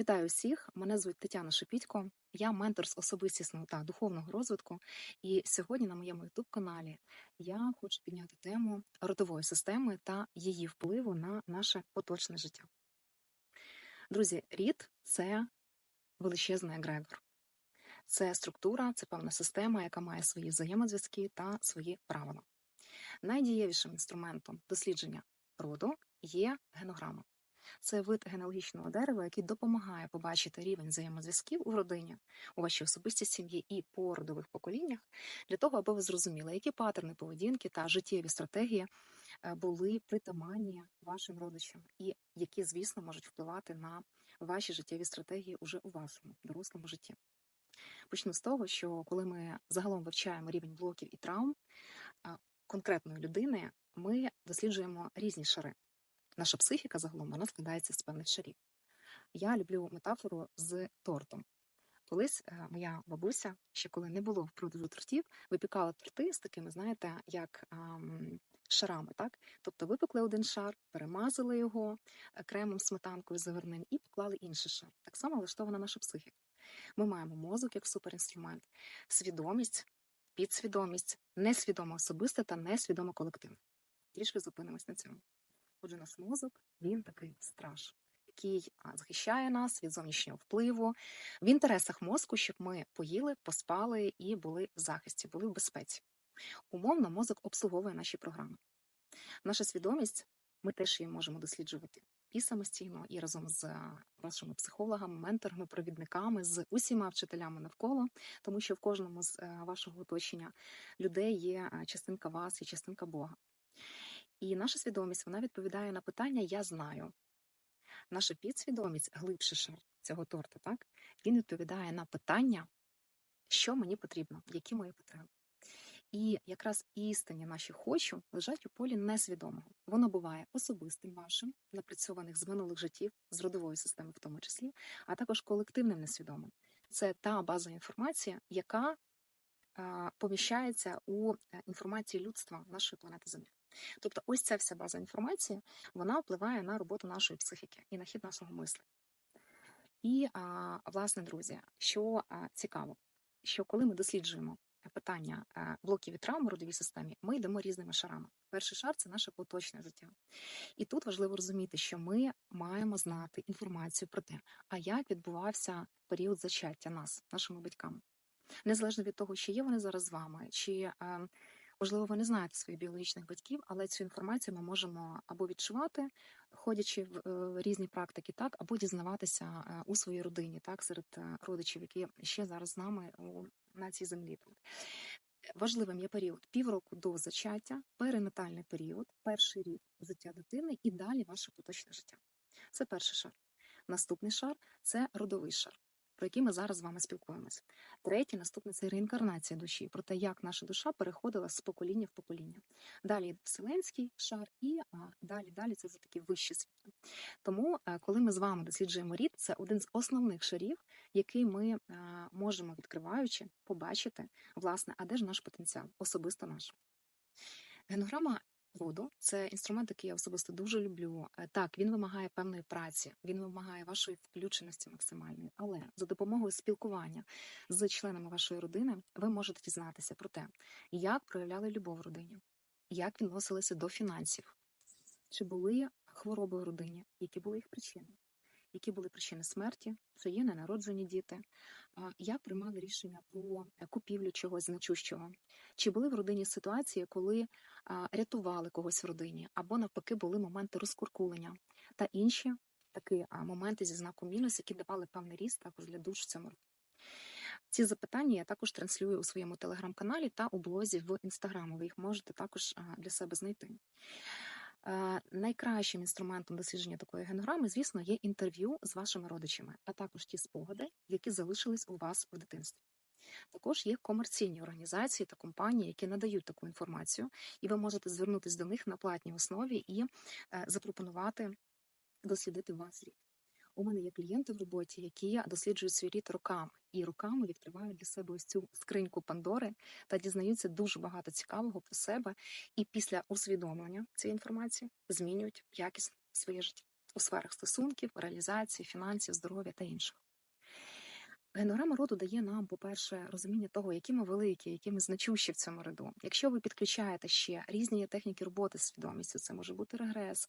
Вітаю всіх! Мене звуть Тетяна Шепітько. Я ментор з особистісного та духовного розвитку. І сьогодні на моєму youtube каналі я хочу підняти тему родової системи та її впливу на наше поточне життя. Друзі, рід це величезний егрегор. Це структура, це певна система, яка має свої взаємозв'язки та свої правила. Найдієвішим інструментом дослідження роду є генограма. Це вид генеалогічного дерева, який допомагає побачити рівень взаємозв'язків у родині, у вашій особистій сім'ї і по родових поколіннях, для того, аби ви зрозуміли, які паттерни поведінки та життєві стратегії е, були притаманні вашим родичам, і які, звісно, можуть впливати на ваші життєві стратегії уже у вашому дорослому житті. Почну з того, що коли ми загалом вивчаємо рівень блоків і травм конкретної людини, ми досліджуємо різні шари. Наша психіка загалом вона складається з певних шарів. Я люблю метафору з тортом. Колись е, моя бабуся, ще коли не було в продажу тортів, випікала торти з такими, знаєте, як ам, шарами. так? Тобто випекли один шар, перемазали його е, кремом, сметанкою заварним і поклали інший шар. Так само влаштована наша психіка. Ми маємо мозок як суперінструмент, свідомість, підсвідомість, несвідома особиста та несвідома колективна. Трішки зупинимось на цьому. Отже, наш мозок він такий страж, який захищає нас від зовнішнього впливу в інтересах мозку, щоб ми поїли, поспали і були в захисті, були в безпеці. Умовно, мозок обслуговує наші програми. Наша свідомість, ми теж її можемо досліджувати і самостійно, і разом з вашими психологами, менторами, провідниками, з усіма вчителями навколо, тому що в кожному з е, вашого оточення людей є частинка вас і частинка Бога. І наша свідомість вона відповідає на питання Я знаю. Наша підсвідомість, глибший шар цього торта, так? Він відповідає на питання, що мені потрібно, які мої потреби. І якраз істинні наші хочу лежать у полі несвідомого. Воно буває особистим вашим, напрацьованих з минулих життів, з родової системи, в тому числі, а також колективним несвідомим. Це та база інформації, яка поміщається у е, інформації людства нашої планети Землі. Тобто, ось ця вся база інформації вона впливає на роботу нашої психіки і на хід нашого мислення. І, власне, друзі, що цікаво, що коли ми досліджуємо питання блоків і травм у родовій системі, ми йдемо різними шарами. Перший шар це наше поточне життя. І тут важливо розуміти, що ми маємо знати інформацію про те, а як відбувався період зачаття нас, нашими батьками. Незалежно від того, чи є вони зараз з вами, чи Можливо, ви не знаєте своїх біологічних батьків, але цю інформацію ми можемо або відчувати, ходячи в е, різні практики, так, або дізнаватися е, у своїй родині, так, серед е, родичів, які ще зараз з нами на цій землі. Важливим є період півроку до зачаття, перинатальний період, перший рік життя дитини і далі ваше поточне життя. Це перший шар. Наступний шар це родовий шар про які ми зараз з вами спілкуємося. Третє, наступне це реінкарнація душі, про те, як наша душа переходила з покоління в покоління. Далі вселенський шар, і а, далі далі це вже такі вищі світи. Тому, е, коли ми з вами досліджуємо рід, це один з основних шарів, який ми е, можемо відкриваючи, побачити, власне, а де ж наш потенціал, особисто наш. Генограма роду це інструмент, який я особисто дуже люблю. Е, так, він вимагає певної праці, він вимагає вашої включеності максимальної, але за допомогою спілкування з членами вашої родини ви можете дізнатися про те, як проявляли любов в родині, як відносилися до фінансів, чи були хвороби в родині, які були їх причини які були причини смерті, це є ненароджені діти, як приймали рішення про е, купівлю чогось значущого, чи були в родині ситуації, коли рятували когось в родині, або навпаки були моменти розкуркулення та інші такі моменти зі знаком мінус, які давали певний ріст також для душ в цьому. Ці запитання я також транслюю у своєму телеграм-каналі та у блозі в інстаграмі. Ви їх можете також для себе знайти. Е, найкращим інструментом дослідження такої генограми, звісно, є інтерв'ю з вашими родичами, а також ті спогади, які залишились у вас у дитинстві. Також є комерційні організації та компанії, які надають таку інформацію, і ви можете звернутися до них на платній основі і е, запропонувати дослідити вас рік. У мене є клієнти в роботі, які досліджують свій рід роками і роками відкривають для себе ось цю скриньку Пандори та дізнаються дуже багато цікавого про себе, і після усвідомлення цієї інформації змінюють якість своє життя. у сферах стосунків, реалізації, фінансів, здоров'я та інших. Генограма роду дає нам, по-перше, розуміння того, які ми великі, які ми значущі в цьому роду. Якщо ви підключаєте ще різні техніки роботи з свідомістю, це може бути регрес,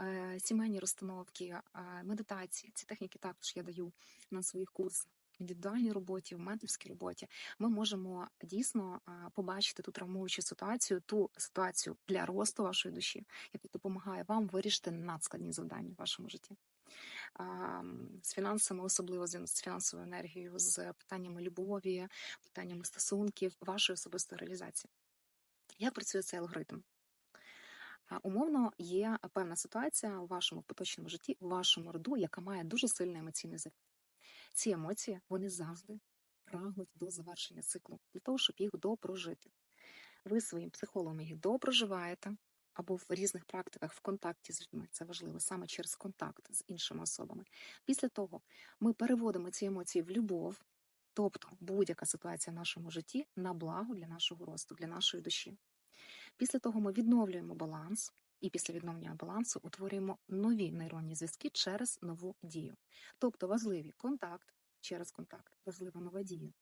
е, сімейні розстановки, е, медитації. Ці техніки також я даю на своїх курсах. Індивідуальній роботі, в менторській роботі ми можемо дійсно побачити ту травмуючу ситуацію, ту ситуацію для росту вашої душі, яка допомагає вам вирішити надскладні завдання в вашому житті з фінансами, особливо з фінансовою енергією, з питаннями любові, питаннями стосунків, вашої особистої реалізації. Як працює цей алгоритм? Умовно, є певна ситуація у вашому поточному житті, у вашому роду, яка має дуже сильний емоційний закид. Ці емоції вони завжди прагнуть до завершення циклу для того, щоб їх допрожити. Ви своїм психологом їх допроживаєте, або в різних практиках в контакті з людьми. Це важливо саме через контакт з іншими особами. Після того ми переводимо ці емоції в любов, тобто будь-яка ситуація в нашому житті на благо для нашого росту, для нашої душі. Після того ми відновлюємо баланс. І після відновлення балансу утворюємо нові нейронні зв'язки через нову дію. Тобто важливі контакт через контакт, важлива нова дія.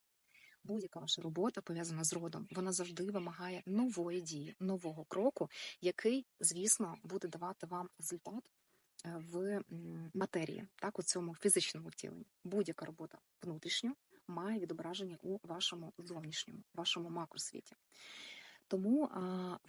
Будь-яка ваша робота пов'язана з родом, вона завжди вимагає нової дії, нового кроку, який, звісно, буде давати вам результат е, в матерії, так у цьому фізичному втіленні. Будь-яка робота внутрішньо має відображення у вашому зовнішньому, вашому макросвіті. Тому,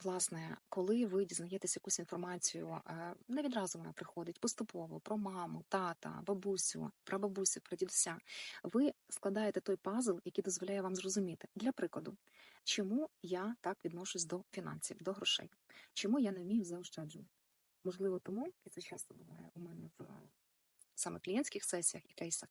власне, коли ви дізнаєтесь якусь інформацію, не відразу вона приходить поступово про маму, тата, бабусю, прабабусю, про дідуся, ви складаєте той пазл, який дозволяє вам зрозуміти. Для прикладу, чому я так відношусь до фінансів, до грошей, чому я не вмію заощаджувати. Можливо, тому, і це часто буває у мене в саме клієнтських сесіях і кейсах,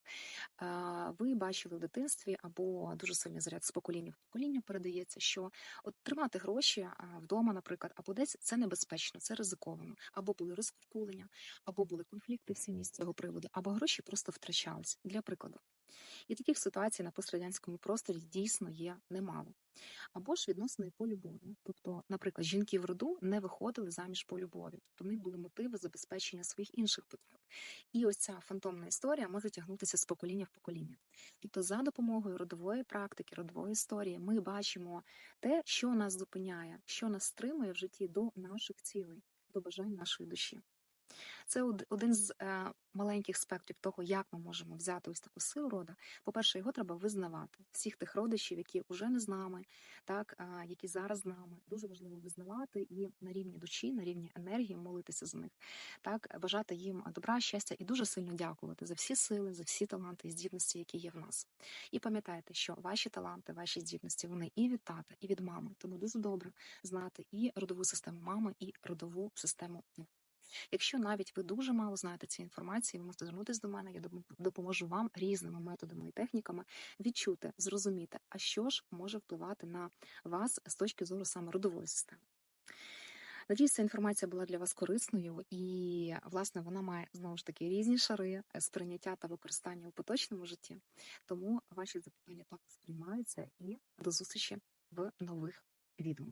ви бачили в дитинстві або дуже сильний заряд з покоління в покоління передається, що от тримати гроші вдома, наприклад, або десь це небезпечно, це ризиковано, або були розкуркулення, або були конфлікти в сім'ї з цього приводу, або гроші просто втрачались. Для прикладу. І таких ситуацій на пострадянському просторі дійсно є немало. Або ж відносини по любові. Тобто, наприклад, жінки в роду не виходили заміж по любові, тобто в них були мотиви забезпечення своїх інших потреб. І ось ця фантомна історія може тягнутися з покоління в покоління. Тобто, за допомогою родової практики, родової історії, ми бачимо те, що нас зупиняє, що нас стримує в житті до наших цілей, до бажань нашої душі. Це один з е, маленьких спектрів того, як ми можемо взяти ось таку силу рода. По-перше, його треба визнавати. Всіх тих родичів, які вже не з нами, так, які зараз з нами. Дуже важливо визнавати і на рівні душі, на рівні енергії молитися за них, так, бажати їм добра, щастя і дуже сильно дякувати за всі сили, за всі таланти і здібності, які є в нас. І пам'ятайте, що ваші таланти, ваші здібності, вони і від тата, і від мами. Тому дуже добре знати і родову систему мами, і родову систему Якщо навіть ви дуже мало знаєте цієї інформації, ви можете звернутися до мене, я допоможу вам різними методами і техніками відчути, зрозуміти, а що ж може впливати на вас з точки зору саме родової системи. Надіюсь, ця інформація була для вас корисною, і власне вона має знову ж таки різні шари сприйняття та використання у поточному житті. Тому ваші запитання також сприймаються і до зустрічі в нових відео.